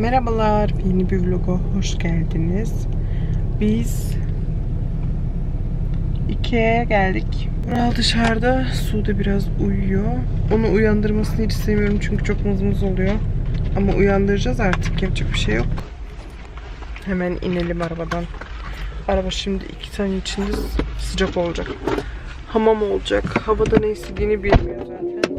Merhabalar, yeni bir vloga hoş geldiniz. Biz Ikea'ya geldik. Mural dışarıda, Sude biraz uyuyor. Onu uyandırmasını hiç istemiyorum çünkü çok mızmız oluyor. Ama uyandıracağız artık, yapacak bir şey yok. Hemen inelim arabadan. Araba şimdi iki tane içinde sıcak olacak. Hamam olacak. Havada ne istediğini bilmiyor zaten.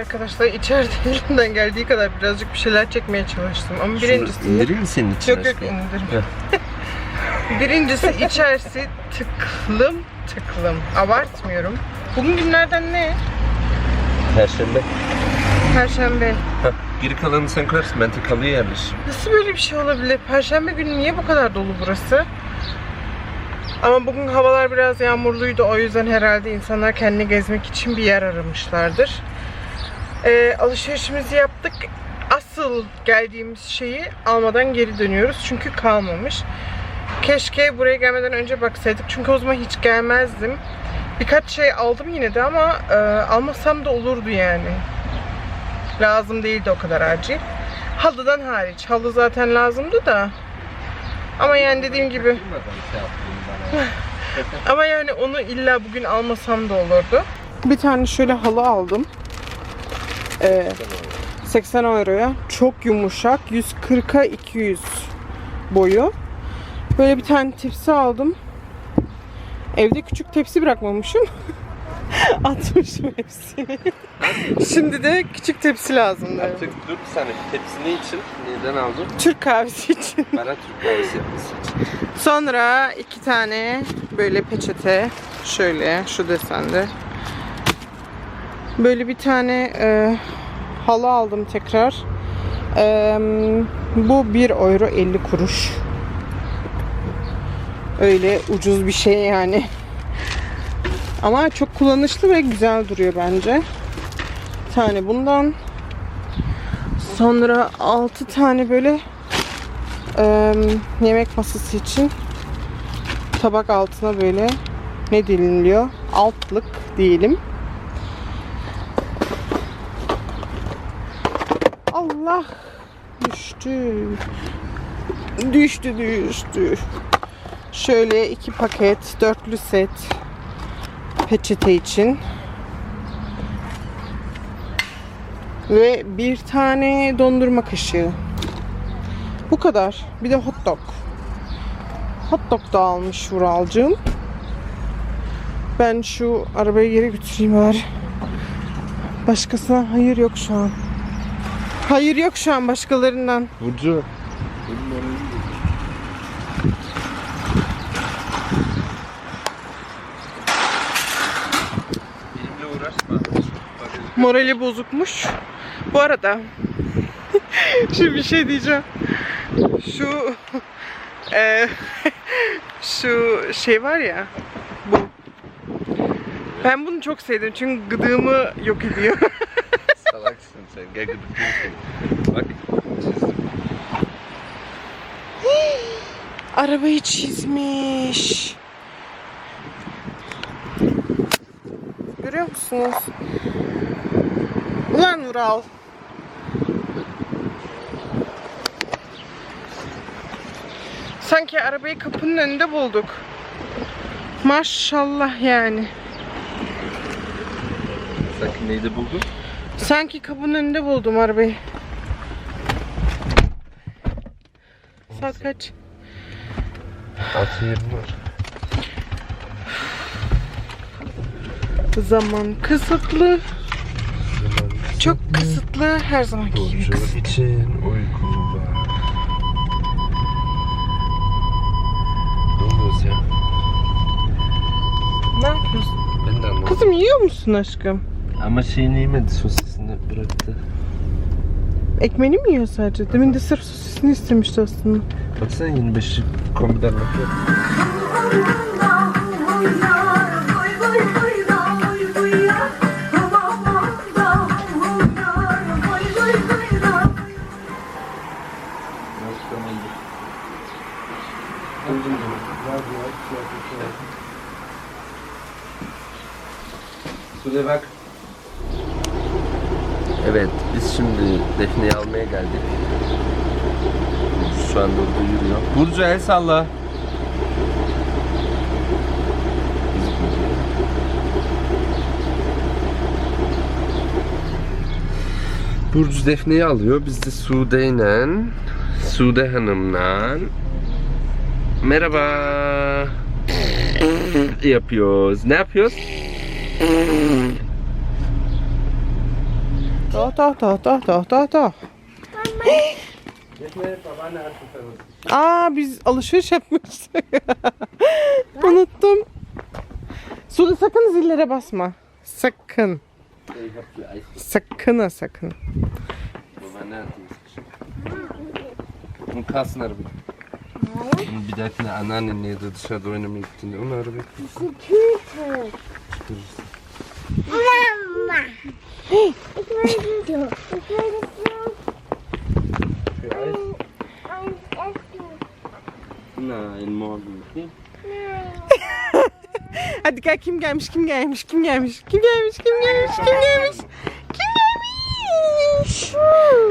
Arkadaşlar içeride elimden geldiği kadar birazcık bir şeyler çekmeye çalıştım. Ama birincisi... Şunu indireyim mi senin için Yok yok indirim. Birincisi içerisi tıklım tıklım. Abartmıyorum. Bugün günlerden ne? Perşembe. Perşembe. Heh, geri kalanını sen koyarsın. Ben tıkalıya yerleşim. Nasıl böyle bir şey olabilir? Perşembe günü niye bu kadar dolu burası? Ama bugün havalar biraz yağmurluydu. O yüzden herhalde insanlar kendini gezmek için bir yer aramışlardır. Ee, alışverişimizi yaptık. Asıl geldiğimiz şeyi almadan geri dönüyoruz. Çünkü kalmamış. Keşke buraya gelmeden önce baksaydık. Çünkü o zaman hiç gelmezdim. Birkaç şey aldım yine de ama e, almasam da olurdu yani. Lazım değildi o kadar acil. Halıdan hariç. Halı zaten lazımdı da. Ama yani dediğim gibi ama yani onu illa bugün almasam da olurdu. Bir tane şöyle halı aldım. Ee, 80 euroya. Çok yumuşak. 140'a 200 boyu. Böyle bir tane tepsi aldım. Evde küçük tepsi bırakmamışım. Atmışım hepsini. Şimdi de küçük tepsi lazım. Artık dur bir saniye. Tepsi ne için? Neden aldın? Türk kahvesi için. Bana Türk kahvesi yapması için. Sonra iki tane böyle peçete. Şöyle şu desende. Böyle bir tane e, halı aldım tekrar. E, bu 1 euro 50 kuruş. Öyle ucuz bir şey yani. Ama çok kullanışlı ve güzel duruyor bence. Bir tane bundan. Sonra 6 tane böyle e, yemek masası için tabak altına böyle ne deniliyor? Altlık diyelim. Allah düştü. Düştü düştü. Şöyle iki paket dörtlü set peçete için. Ve bir tane dondurma kaşığı. Bu kadar. Bir de hot dog. Hot dog da almış Vuralcığım. Ben şu arabayı geri götüreyim bari. Başkasına hayır yok şu an. Hayır yok şu an başkalarından. Burcu. Morali bozukmuş. Bu arada şu bir şey diyeceğim. Şu e, şu şey var ya bu. Ben bunu çok sevdim çünkü gıdığımı yok ediyor. Sen. Gel gıdık. Bak. çizdim. Arabayı çizmiş. Görüyor musunuz? Ulan Vural. Sanki arabayı kapının önünde bulduk. Maşallah yani. Sanki neydi buldun? Sanki kapının önünde buldum arabayı. Saat kaç? Altı yerim var. Zaman kısıtlı. Çok kısıtlı. Her zamanki gibi kısıtlı. için uyku var. Ne oluyoruz ya? Ne yapıyorsun? Ben de anlamadım. Kızım yiyor musun aşkım? Ama şeyini yemedi sosisini bıraktı. Ekmeğini mi yiyor sadece? Demin de sırf sosisini istemişti aslında. Baksana 25'i kombiden bakıyor. Geldik. Şu anda orada yürüyor. Burcu el salla. Burcu Defne'yi alıyor. Biz de Sude'yle, Sude Hanım'la Merhaba yapıyoruz. Ne yapıyoruz? Toh toh toh toh toh toh toh. Artık Aa biz alışveriş yapmıştık. Unuttum. Suda sakın zillere basma. Sakın. Sakın ha sakın. Bunu kalsın araba. Bir dahakine anneannenle ya da dışarıda oynamaya gittiğinde onu tutturursun. Mama. Doen. Een echte. Nein, morgen. Nee. Hadi gel kim gelmiş kim gelmiş kim gelmiş kim gelmiş kim gelmiş kim gelmiş kim gelmiş.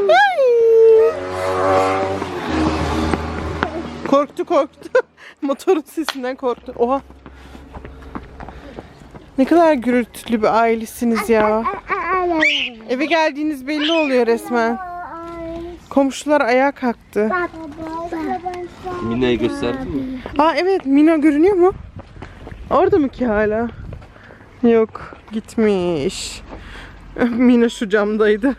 Ay. Korktu korktu. Motorun sesinden korktu. Oha. Ne kadar gürültülü bir ailesiniz ya. Eve geldiğiniz belli oluyor resmen. Komşular ayağa kalktı. Mina'yı gösterdin mi? Aa evet Mina görünüyor mu? Orada mı ki hala? Yok gitmiş. Mina şu camdaydı.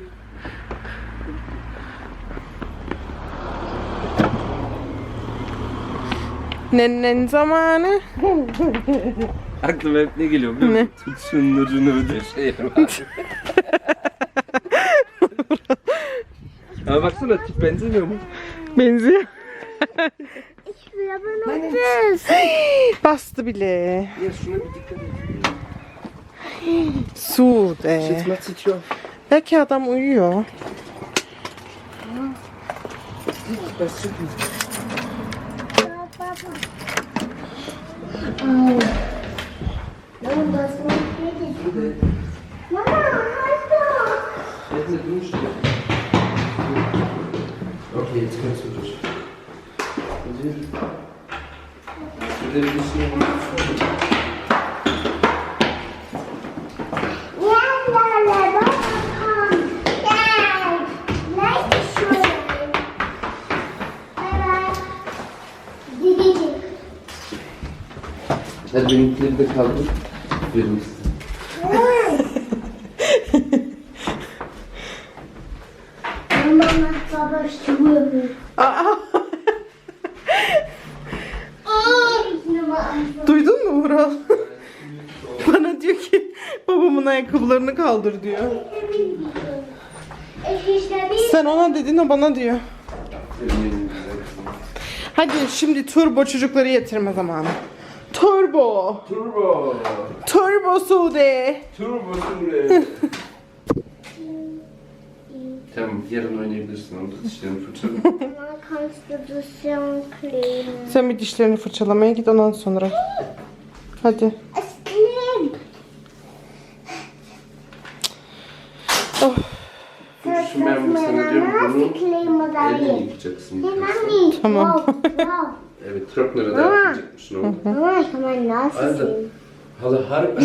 Nennen zamanı. Aklıma hep ne geliyor biliyor musun? Tut şunun ucunu öde şey var. Ama baksana tip benzemiyor mu? Benziyor. Ich will aber noch das. Bastı bile. Ya şuna bir dikkat et. Sude. Jetzt macht sie Tür. Belki adam uyuyor. Mama, das komm. Ja, gleich schon. Bye, bye. Didi. Hadi benimkileri de kaldır. Verin duydun mu Vural? Bana diyor ki babamın ayakkabılarını kaldır diyor. Sen ona dedin o bana diyor. Hadi şimdi turbo çocukları getirme zamanı. Turbo. Turbo. Turbo Sude. Turbo Sure. tamam yarın oynayabilirsin onu da dişlerini fırçala. Schon kleben. Sen bir dişlerini fırçalamaya git ondan sonra. Hadi. Klebt. Oh. Şimdi ben sana diyorum bunu nicht? yıkacaksın. Tamam. Evet Trockner'a da yapacakmışsın onu. Nase Also, sehen. hala harbiden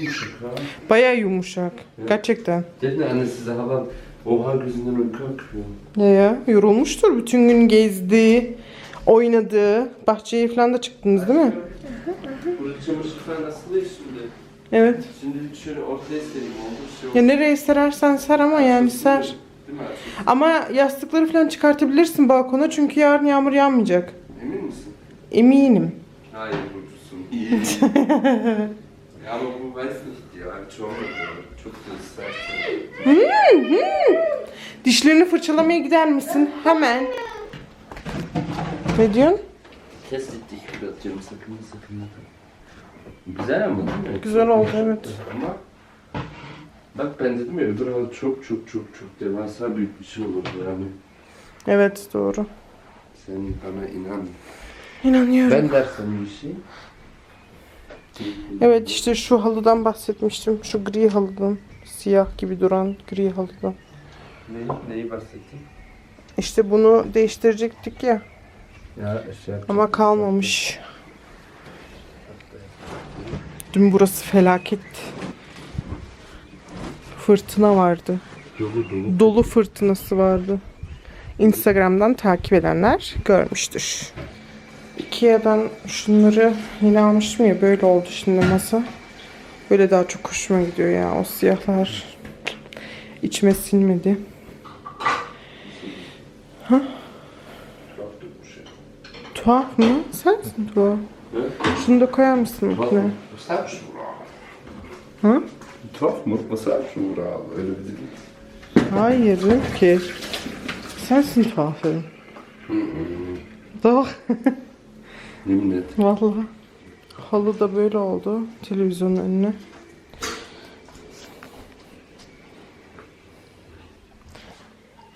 yumuşak ha. Baya yumuşak. Gerçekten. Dedin anne size hala oha gözünden uyku akıyor. Ne ya? Yorulmuştur. Bütün gün gezdi, oynadı. Bahçeye falan da çıktınız değil mi? Burada çamaşır falan asılı ya şimdi. Evet. Şimdilik şöyle ortaya sereyim. Şey Ya nereye serersen ser ama yani ser. Değil mi? Ama yastıkları falan çıkartabilirsin balkona çünkü yarın yağmur yağmayacak. Emin misin? Eminim. Hayır Burcu'sun. İyi. ya ama bu weiß nicht ya. Hiç olmadı. Çok da istersen. Dişlerini fırçalamaya gider misin? Hemen. Ne diyorsun? Test ettik biraz canım sakın sakın. Güzel ama değil mi? Güzel oldu, evet. Ama bak ben dedim ya öbür halı çok çok çok çok devasa büyük bir şey olurdu yani. Evet doğru. Sen bana inan. İnanıyorum. Ben dersem bir şey. Evet işte şu halıdan bahsetmiştim. Şu gri halıdan. Siyah gibi duran gri halıdan. Ne, neyi bahsettin? İşte bunu değiştirecektik ya. Ya şey Ama kalmamış. Dün burası felaket. Fırtına vardı. Dolu dolu. Dolu fırtınası vardı. Instagram'dan takip edenler görmüştür. Ikea'dan şunları yine almıştım ya böyle oldu şimdi masa. Böyle daha çok hoşuma gidiyor ya o siyahlar. içime sinmedi. Ha? Tuhaf mı? Sensin tuhaf. Şunu da koyar mısın makineye? Ha? Tuhaf mı? Was hast du Öyle bir değil. Hayır ki. Sensin tuhafım. Doğru. Yemin et. Vallahi. Halı da böyle oldu. Televizyonun önüne.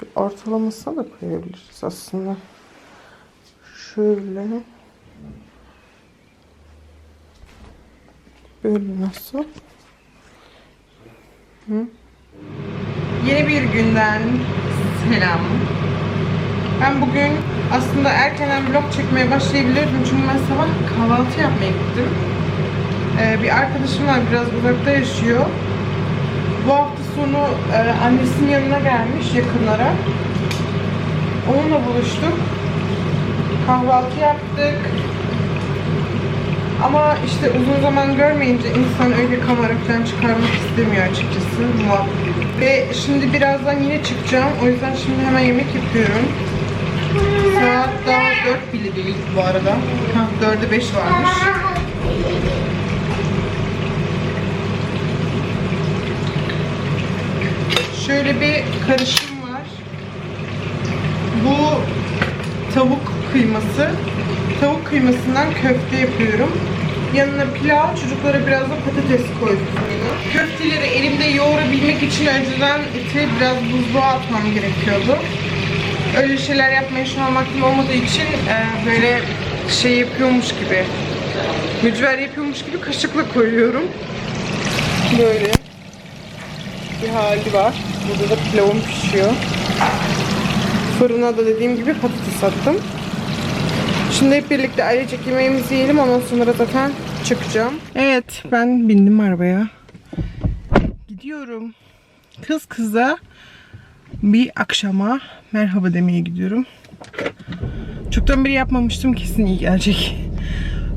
Bir ortalamasına da koyabiliriz aslında. Şöyle. Böyle nasıl? Hı? Yeni bir günden selam. Ben bugün aslında erkenden vlog çekmeye başlayabilirdim çünkü ben sabah kahvaltı yapmaya gittim. Ee, bir arkadaşım var biraz uzakta yaşıyor. Bu hafta sonu e, annesinin yanına gelmiş yakınlara. Onunla buluştuk. Kahvaltı yaptık. Ama işte uzun zaman görmeyince insan öyle kamera falan çıkarmak istemiyor açıkçası. Ve şimdi birazdan yine çıkacağım. O yüzden şimdi hemen yemek yapıyorum. Saat daha 4 bile değil bu arada. Ha, 4'e 5 varmış. Şöyle bir karışım var. Bu tavuk kıyması. Tavuk kıymasından köfte yapıyorum. Yanına pilav, çocuklara biraz da patates koydum. Köfteleri elimde yoğurabilmek için önceden eti biraz buzluğa atmam gerekiyordu. Öyle şeyler yapmaya şu an vaktim olmadığı için e, böyle şey yapıyormuş gibi, mücver yapıyormuş gibi kaşıkla koyuyorum. Böyle bir hali var. Burada da pilavım pişiyor. Fırına da dediğim gibi patates attım. Şimdi hep birlikte ailecek yemeğimizi yiyelim. Ondan sonra zaten çıkacağım. Evet ben bindim arabaya. Gidiyorum. Kız kıza bir akşama merhaba demeye gidiyorum. Çoktan beri yapmamıştım kesin iyi gelecek.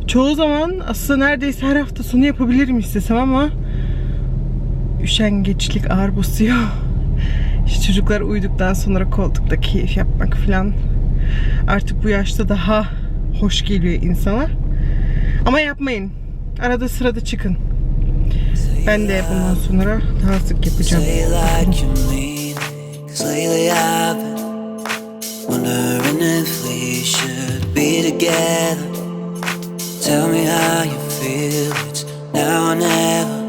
Çoğu zaman aslında neredeyse her hafta sonu yapabilirim istesem ama üşengeçlik ağır basıyor. İşte çocuklar uyuduktan sonra koltukta keyif yapmak falan artık bu yaşta daha hoş geliyor insana. Ama yapmayın. Arada sırada çıkın. Ben de bundan sonra daha sık yapacağım. Cause lately I've been wondering if we should be together. Tell me how you feel. It's now or never,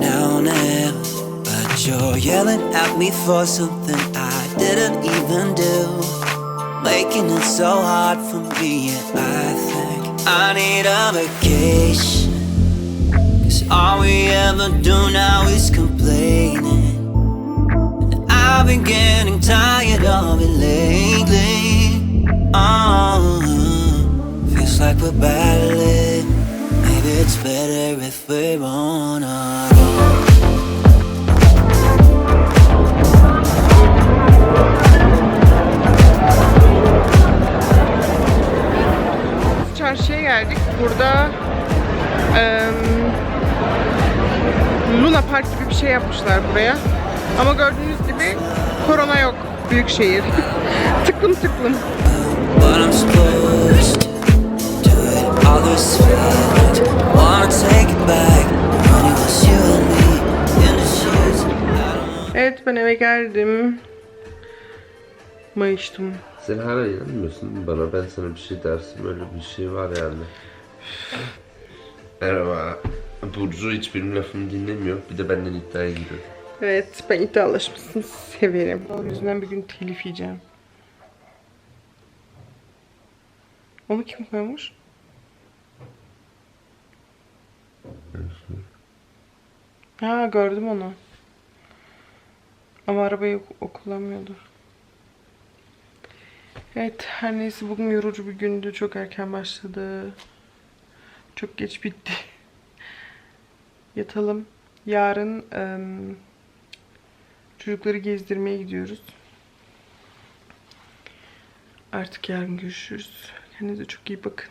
now or never. But you're yelling at me for something I didn't even do. Making it so hard for me, and I think I need a vacation. Cause all we ever do now is complaining. I've been getting tired of it lately. Oh, feels like we're battling. Maybe it's better if we're on our own. Çarşıya geldik. Burada em, Luna Park gibi bir şey yapmışlar buraya. Ama gördüğünüz gibi korona yok. Büyük şehir. tıklım tıklım. Evet ben eve geldim. Mayıştım. Sen hala inanmıyorsun bana. Ben sana bir şey dersim. Öyle bir şey var yani. Merhaba. Burcu hiç benim lafımı dinlemiyor. Bir de benden iddiaya giriyor. Evet ben iddialaşmasını severim. O yüzden bir gün telif yiyeceğim. Onu kim koymuş? Ha gördüm onu. Ama arabayı o- o kullanmıyordu. Evet her neyse bugün yorucu bir gündü. Çok erken başladı. Çok geç bitti. Yatalım. Yarın em, çocukları gezdirmeye gidiyoruz. Artık yarın görüşürüz. Kendinize çok iyi bakın.